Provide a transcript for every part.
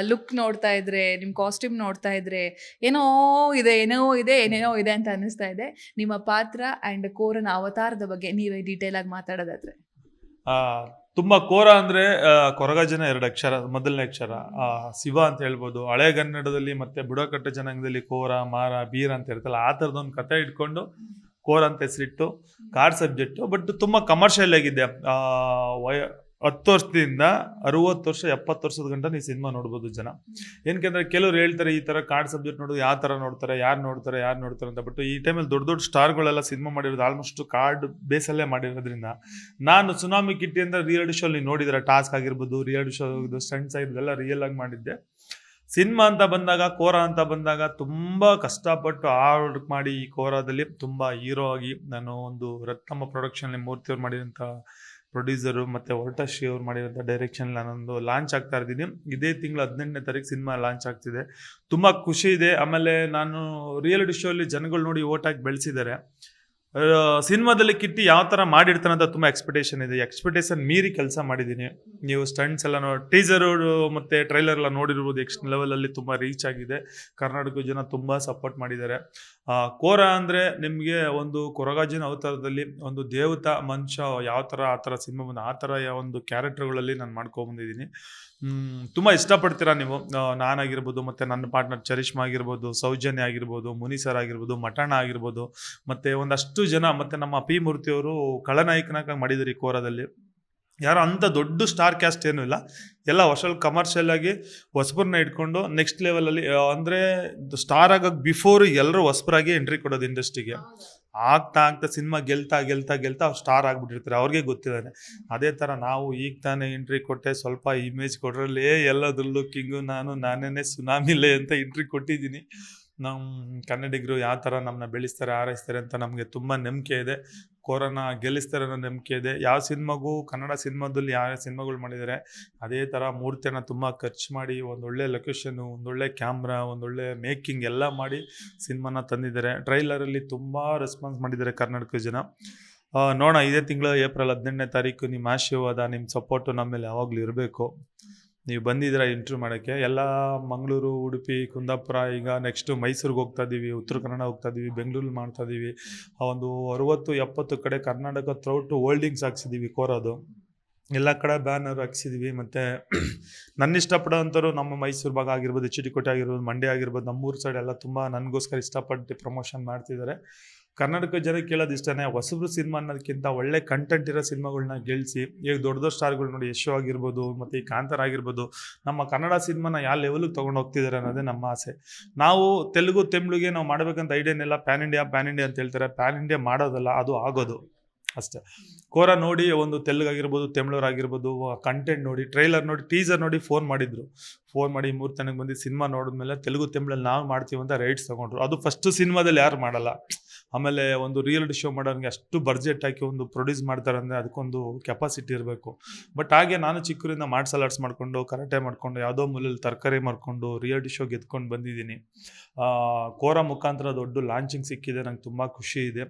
Look ನೋಡ್ತಾ ಇದ್ರೆ ನಿಮ್ಮ ಕಾಸ್ಟ್ಯೂಮ್ ನೋಡ್ತಾ ಇದ್ರೆ ಏನೋ ಇದೆ ಏನೋ ಇದೆ ಏನೇನೋ ಇದೆ ಅಂತ ಅನ್ನಿಸ್ತಾ ಇದೆ. ನಿಮ್ಮ ಪಾತ್ರ ಆ್ಯಂಡ್ ಕೋರನ ಅವತಾರದ ಬಗ್ಗೆ ನೀವೇ ಡೀಟೇಲ್ ಆಗಿ ಮಾತಾಡೋದಾದ್ರೆ. ಆ, ತುಂಬಾ ಕೋರ ಅಂದ್ರೆ ಕೊರಗ ಜನ ಎರಡು ಅಕ್ಷರ ಮೊದಲನೇ ಅಕ್ಷರ. ಶಿವ ಅಂತ ಹೇಳ್ಬೋದು ಹಳೆಗನ್ನಡದಲ್ಲಿ ಮತ್ತೆ ಬುಡಕಟ್ಟು ಜನಾಂಗದಲ್ಲಿ ಕೋರ ಮಾರ ಬೀರ ಅಂತ ಇರುತ್ತಲ್ಲ ಆ ಥರದೊಂದು ಕತೆ ಇಟ್ಕೊಂಡು ಕೋರ ಅಂತ ಹೆಸರಿಟ್ಟು ಕಾರ್ಡ್ ಸಬ್ಜೆಕ್ಟು ಬಟ್ ತುಂಬಾ ಕಮರ್ಷಿಯಲ್ ಆಗಿದೆ. ಆ, ಹತ್ತು ವರ್ಷದಿಂದ ಅರವತ್ತು ವರ್ಷ ಎಪ್ಪತ್ತು ವರ್ಷದ ಗಂಟ ನೀವು ಸಿನಿಮಾ ನೋಡ್ಬೋದು ಜನ. ಏನಕ್ಕೆಂದ್ರೆ ಕೆಲವ್ರು ಹೇಳ್ತಾರೆ ಈ ತರ ಕಾರ್ಡ್ ಸಬ್ಜೆಕ್ಟ್ ನೋಡೋದು ಯಾವ ತರ ನೋಡ್ತಾರೆ ಯಾರು ನೋಡ್ತಾರೆ ಯಾರು ನೋಡ್ತಾರೆ ಅಂತ ಬಟ್ ಈ ಟೈಮಲ್ಲಿ ದೊಡ್ಡ ದೊಡ್ಡ ಸ್ಟಾರ್ಗಳೆಲ್ಲ ಸಿನಿಮಾ ಮಾಡಿರೋದು ಆಲ್ಮೋಸ್ಟ್ ಕಾರ್ಡ್ ಬೇಸಲ್ಲೇ ಮಾಡಿರೋದ್ರಿಂದ. ನಾನು ಸುನಾಮಿ ಕಿಟ್ಟಿ ಅಂತ ರಿಯಾಲಿಟಿ ಶೋ ನೀವು ನೋಡಿದ್ರೆ ಟಾಸ್ಕ್ ಆಗಿರ್ಬೋದು ರಿಯಾಲಿಟಿ ಶೋ ಸ್ಟಂಟ್ಸ್ ಆಗಿರೋದೆಲ್ಲ ಎಲ್ಲ ರಿಯಲ್ ಆಗಿ ಮಾಡಿದ್ದೆ. ಸಿನಿಮಾ ಅಂತ ಬಂದಾಗ ಕೋರ ಅಂತ ಬಂದಾಗ ತುಂಬ ಕಷ್ಟಪಟ್ಟು ಆರ್ಡರ್ ಮಾಡಿ ಈ ಕೋರಾದಲ್ಲಿ ತುಂಬ ಹೀರೋ ಆಗಿ ನಾನು ಒಂದು ರತ್ನಮ್ಮ ಪ್ರೊಡಕ್ಷನ್ ಮೂರ್ತಿಯವ್ರು ಮಾಡಿದಂಥ ಪ್ರೊಡ್ಯೂಸರು ಮತ್ತೆ ಹೊರಟಶ್ರೀ ಅವ್ರು ಮಾಡಿರೋಂಥ ಡೈರೆಕ್ಷನ್ ನಾನೊಂದು ಲಾಂಚ್ ಆಗ್ತಾ ಇದ್ದೀನಿ. ಇದೇ ತಿಂಗಳು ಹದಿನೆಂಟನೇ ತಾರೀಕು ಸಿನಿಮಾ ಲಾಂಚ್ ಆಗ್ತಿದೆ. ತುಂಬ ಖುಷಿ ಇದೆ. ಆಮೇಲೆ ನಾನು ರಿಯಾಲಿಟಿ ಶೋ ಅಲ್ಲಿ ಜನಗಳು ನೋಡಿ ಓಟಾಗಿ ಬೆಳೆಸಿದ್ದಾರೆ. ಸಿನಿಮಾದಲ್ಲಿ ಕಿಟ್ಟಿ ಯಾವ ಥರ ಮಾಡಿರ್ತಾನೆ ಅಂತ ತುಂಬ ಎಕ್ಸ್ಪೆಕ್ಟೇಷನ್ ಇದೆ. ಎಕ್ಸ್ಪೆಕ್ಟೇಷನ್ ಮೀರಿ ಕೆಲಸ ಮಾಡಿದ್ದೀನಿ. ನೀವು ಸ್ಟಂಟ್ಸ್ ಎಲ್ಲ ನೋಡಿ ಟೀಸರು ಮತ್ತು ಟ್ರೈಲರ್ ಎಲ್ಲ ನೋಡಿರ್ಬೋದು ಎಕ್ಸ್ಟ್ ಲೆವೆಲಲ್ಲಿ ತುಂಬ ರೀಚ್ ಆಗಿದೆ. ಕರ್ನಾಟಕ ಜನ ತುಂಬ ಸಪೋರ್ಟ್ ಮಾಡಿದ್ದಾರೆ. ಕೋರ ಅಂದರೆ ನಿಮಗೆ ಒಂದು ಕೊರಗಾಜಿನ ಅವತಾರದಲ್ಲಿ ಒಂದು ದೇವತಾ, ಮನುಷ್ಯ ಯಾವ ಥರ ಆ ಥರ ಸಿನಿಮಾ ಬಂದು, ಆ ಥರ ಒಂದು ಕ್ಯಾರೆಕ್ಟರ್ಗಳಲ್ಲಿ ನಾನು ಮಾಡ್ಕೊಂಬಂದಿದ್ದೀನಿ ತುಂಬ ಇಷ್ಟಪಡ್ತೀರಾ ನೀವು? ನಾನಾಗಿರ್ಬೋದು, ಮತ್ತು ನನ್ನ ಪಾರ್ಟ್ನರ್ ಚರಿಷ್ಮಾ ಆಗಿರ್ಬೋದು, ಸೌಜನ್ಯ ಆಗಿರ್ಬೋದು, ಮುನಿ ಸರ್ ಆಗಿರ್ಬೋದು ಮಟಣ ಆಗಿರ್ಬೋದು, ಮತ್ತು ಒಂದಷ್ಟು ಜನ ಮತ್ತು ನಮ್ಮ ಪಿ ಮೂರ್ತಿಯವರು ಖಳನಾಯಕನಾಗ ಮಾಡಿದ್ರು ಕೋರದಲ್ಲಿ. ಯಾರೋ ಅಂಥ ದೊಡ್ಡ ಸ್ಟಾರ್ ಕ್ಯಾಸ್ಟ್ ಏನೂ ಇಲ್ಲ. ಎಲ್ಲ ವರ್ಷಲ್ ಕಮರ್ಷಿಯಲ್ ಆಗಿ ಹೊಸಬ್ರನ್ನ ಇಟ್ಕೊಂಡು ನೆಕ್ಸ್ಟ್ ಲೆವೆಲಲ್ಲಿ ಅಂದರೆ ಸ್ಟಾರ್ ಆಗೋಕ್ಕೆ ಬಿಫೋರ್ ಎಲ್ಲರೂ ಹೊಸಬರಾಗಿ ಎಂಟ್ರಿ ಕೊಡೋದು ಇಂಡಸ್ಟ್ರಿಗೆ ಆಗ್ತಾ ಆಗ್ತಾ ಸಿನಿಮಾ ಗೆಲ್ತಾ ಗೆಲ್ತಾ ಗೆಲ್ತಾ ಅವ್ರು ಸ್ಟಾರ್ ಆಗಿಬಿಟ್ಟಿರ್ತಾರೆ. ಅವ್ರಿಗೆ ಗೊತ್ತಿದ್ದಾನೆ. ಅದೇ ಥರ ನಾವು ಈಗ ತಾನೇ ಎಂಟ್ರಿ ಕೊಟ್ಟೆ, ಸ್ವಲ್ಪ ಇಮೇಜ್ ಕೊಡ್ರಲ್ಲೇ ಎಲ್ಲದ್ರಲ್ಲೂ ಕಿಂಗು ನಾನು, ನಾನೇನೆ ಸುನಾಮಿಲೆ ಅಂತ ಎಂಟ್ರಿ ಕೊಟ್ಟಿದ್ದೀನಿ. ನಮ್ಮ ಕನ್ನಡಿಗರು ಯಾವ ಥರ ನಮ್ಮನ್ನ ಬೆಳೆಸ್ತಾರೆ ಆರೈಸ್ತಾರೆ ಅಂತ ನಮಗೆ ತುಂಬ ನಂಬಿಕೆ ಇದೆ. ಕೊರೋನಾ ಗೆಲ್ಲಿಸ್ತಾರೆ ಅನ್ನೋ ನಂಬಿಕೆ ಇದೆ. ಯಾವ ಸಿನಿಮಾಗೂ ಕನ್ನಡ ಸಿನಿಮಾದಲ್ಲಿ ಯಾವ ಸಿನಿಮಾಗಳು ಮಾಡಿದ್ದಾರೆ, ಅದೇ ಥರ ಮೂರ್ತಿಯನ್ನು ತುಂಬ ಖರ್ಚು ಮಾಡಿ ಒಂದೊಳ್ಳೆ ಲೊಕೇಶನ್ನು ಒಂದೊಳ್ಳೆ ಕ್ಯಾಮ್ರಾ ಒಂದೊಳ್ಳೆ ಮೇಕಿಂಗ್ ಎಲ್ಲ ಮಾಡಿ ಸಿನಿಮಾನ ತಂದಿದ್ದಾರೆ. ಟ್ರೈಲರಲ್ಲಿ ತುಂಬ ರೆಸ್ಪಾನ್ಸ್ ಮಾಡಿದ್ದಾರೆ ಕರ್ನಾಟಕ ಜನ. ನೋಡೋಣ, ಇದೇ ತಿಂಗಳು ಏಪ್ರಿಲ್ ಹದಿನೆಂಟನೇ ತಾರೀಕು ನಿಮ್ಮ ಆಶೀರ್ವಾದ, ನಿಮ್ಮ ಸಪೋರ್ಟು ನಮ್ಮ ಮೇಲೆ ಯಾವಾಗಲೂ ಇರಬೇಕು. ನೀವು ಬಂದಿದ್ದೀರಾ ಇಂಟರ್ವ್ಯೂ ಮಾಡೋಕ್ಕೆ? ಎಲ್ಲ ಮಂಗಳೂರು, ಉಡುಪಿ, ಕುಂದಾಪುರ, ಈಗ ನೆಕ್ಸ್ಟು ಮೈಸೂರಿಗೆ ಹೋಗ್ತಾ ಇದ್ದೀವಿ ಉತ್ತರ ಕನ್ನಡ ಹೋಗ್ತಾ ಇದ್ದೀವಿ ಬೆಂಗಳೂರಲ್ಲಿ ಮಾಡ್ತಾ ಇದ್ದೀವಿ ಆ ಒಂದು ಅರುವತ್ತು, ಎಪ್ಪತ್ತು ಕಡೆ ಕರ್ನಾಟಕ ಥ್ರೌಟು ಹೋಲ್ಡಿಂಗ್ಸ್ ಹಾಕ್ಸಿದ್ದೀವಿ ಕೋರೋದು. ಎಲ್ಲ ಕಡೆ ಬ್ಯಾನರ್ ಹಾಕ್ಸಿದ್ದೀವಿ ಮತ್ತು ನನ್ನ ಇಷ್ಟಪಡೋವಂಥವ್ರು ನಮ್ಮ ಮೈಸೂರು ಭಾಗ ಆಗಿರ್ಬೋದು ಎಚ್ ಡಿ ಕೋಟೆ ಆಗಿರ್ಬೋದು, ಮಂಡ್ಯ ಆಗಿರ್ಬೋದು, ನಮ್ಮೂರು ಸೈಡ್ ಎಲ್ಲ ತುಂಬ ನನಗೋಸ್ಕರ ಇಷ್ಟಪಟ್ಟು ಪ್ರಮೋಷನ್ ಮಾಡ್ತಿದ್ದಾರೆ. ಕರ್ನಾಟಕ ಜನ ಕೇಳೋದು ಇಷ್ಟನೇ, ಹೊಸಬ್ರು ಸಿನಿಮಾ ಅನ್ನೋದಕ್ಕಿಂತ ಒಳ್ಳೆ ಕಂಟೆಂಟ್ ಇರೋ ಸಿನಿಮಾಗಳನ್ನ ಗೆಲ್ಸಿ, ಈಗ ದೊಡ್ಡ ದೊಡ್ಡ ಸ್ಟಾರ್ಗಳು ನೋಡಿ ಯಶೋ ಆಗಿರ್ಬೋದು, ಮತ್ತು ಈ ಕಾಂತಾರ ಆಗಿರ್ಬೋದು, ನಮ್ಮ ಕನ್ನಡ ಸಿನಿಮಾನ ಯಾವ ಲೆವೆಲ್ಗೆ ತೊಗೊಂಡು ಹೋಗ್ತಿದ್ದಾರೆ ಅನ್ನೋದೇ ನಮ್ಮ ಆಸೆ. ನಾವು ತೆಲುಗು, ತಮಿಳಿಗೆ ನಾವು ಮಾಡಬೇಕಂತ ಐಡಿಯಾನೆಲ್ಲ ಪ್ಯಾನ್ ಇಂಡಿಯಾ ಪ್ಯಾನ್ ಇಂಡಿಯಾ ಅಂತ ಹೇಳ್ತಾರೆ ಪ್ಯಾನ್ ಇಂಡಿಯಾ ಮಾಡೋದಲ್ಲ, ಅದು ಆಗೋದು ಅಷ್ಟೇ. ಕೋರ ನೋಡಿ ಒಂದು ತೆಲುಗಾಗಿರ್ಬೋದು ತಮಿಳವ್ರಾಗಿರ್ಬೋದು ಕಂಟೆಂಟ್ ನೋಡಿ ಟ್ರೈಲರ್ ನೋಡಿ ಟೀಸರ್ ನೋಡಿ ಫೋನ್ ಮಾಡಿದ್ರು. ಫೋನ್ ಮಾಡಿ ಮೂರು ತನಕ ಬಂದು ಸಿನಿಮಾ ನೋಡಿದ್ಮೇಲೆ ತೆಲುಗು ತಮಿಳಲ್ಲಿ ನಾವು ಮಾಡ್ತೀವಿ ಅಂತ ರೈಟ್ಸ್ ತೊಗೊಂಡ್ರು. ಅದು ಫಸ್ಟು ಸಿನಿಮಾದಲ್ಲಿ ಯಾರು ಮಾಡಲ್ಲ. ಆಮೇಲೆ ಒಂದು ರಿಯಾಲಿಟಿ ಶೋ ಮಾಡೋರಿಗೆ ಅಷ್ಟು ಬಡ್ಜೆಟ್ ಹಾಕಿ ಒಂದು ಪ್ರೊಡ್ಯೂಸ್ ಮಾಡ್ತಾರೆ ಅಂದರೆ ಅದಕ್ಕೊಂದು ಕೆಪಾಸಿಟಿ ಇರಬೇಕು. ಬಟ್ ಹಾಗೆ ನಾನು ಚಿಕ್ಕರಿಂದ ಮಾರ್ಷಲ್ ಆರ್ಟ್ಸ್ ಮಾಡಿಕೊಂಡು ಕರಾಟೆ ಮಾಡಿಕೊಂಡು, ಯಾವುದೋ ಮೂಲೆಯಲ್ಲಿ ತರಕಾರಿ ಮಾಡಿಕೊಂಡು ರಿಯಾಲಿಟಿ ಶೋ ಗೆದ್ಕೊಂಡು ಬಂದಿದ್ದೀನಿ. ಕೋರ ಮುಖಾಂತರ ದೊಡ್ಡ ಲಾಂಚಿಂಗ್ ಸಿಕ್ಕಿದೆ, ನಂಗೆ ತುಂಬ ಖುಷಿ ಇದೆ.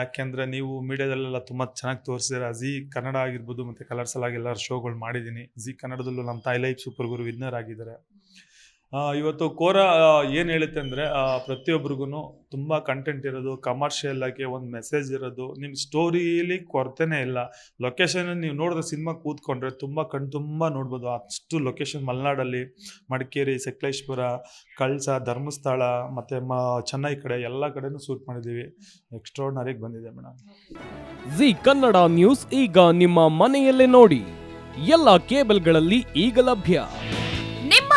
ಯಾಕೆಂದರೆ ನೀವು ಮೀಡಿಯಾದಲ್ಲೆಲ್ಲ ತುಂಬ ಚೆನ್ನಾಗಿ ತೋರಿಸಿದ್ರೆ ಝಿ ಕನ್ನಡ ಆಗಿರ್ಬೋದು, ಮತ್ತು ಕಲರ್ಸಲ್ಲಾಗಿ ಎಲ್ಲರೂ ಎಲ್ಲ ಶೋಗಳು ಮಾಡಿದ್ದೀನಿ. ಜಿ ಕನ್ನಡದಲ್ಲೂ ನಮ್ಮ ತಾಯಿ ಲೈಫ್ ಸೂಪರ್ ಗುರು ವಿನ್ನರ್ ಆಗಿದ್ದಾರೆ. ಇವತ್ತು ಕೋರ ಏನು ಹೇಳುತ್ತೆ ಅಂದರೆ ಪ್ರತಿಯೊಬ್ರಿಗೂ ತುಂಬ ಕಂಟೆಂಟ್ ಇರೋದು ಕಮರ್ಷಿಯಲ್ ಆಗಿ ಒಂದು ಮೆಸೇಜ್ ಇರೋದು ನಿಮ್ಮ ಸ್ಟೋರಿಲಿ ಕೊರತೆನೇ ಇಲ್ಲ. ಲೊಕೇಶನ್ ನೀವು ನೋಡಿದ್ರೆ ಸಿನಿಮಾ ಕೂತ್ಕೊಂಡ್ರೆ ತುಂಬ ಕಣ್ ತುಂಬ ನೋಡ್ಬೋದು. ಅಷ್ಟು ಲೊಕೇಶನ್ ಮಲೆನಾಡಲ್ಲಿ, ಮಡಿಕೇರಿ, ಸಕಲೇಶ್ಪುರ, ಕಳ್ಸ, ಧರ್ಮಸ್ಥಳ, ಮತ್ತು ಮ, ಚೆನ್ನೈ ಕಡೆ ಎಲ್ಲ ಕಡೆನೂ ಶೂಟ್ ಮಾಡಿದ್ದೀವಿ. ಎಕ್ಸ್ಟ್ರಾರ್ಡ್ನರಿಗೆ ಬಂದಿದೆ ಮೇಡಮ್ ಜಿ ಕನ್ನಡ ನ್ಯೂಸ್ ಈಗ ನಿಮ್ಮ ಮನೆಯಲ್ಲೇ ನೋಡಿ. ಎಲ್ಲ ಕೇಬಲ್ಗಳಲ್ಲಿ ಈಗ ಲಭ್ಯ.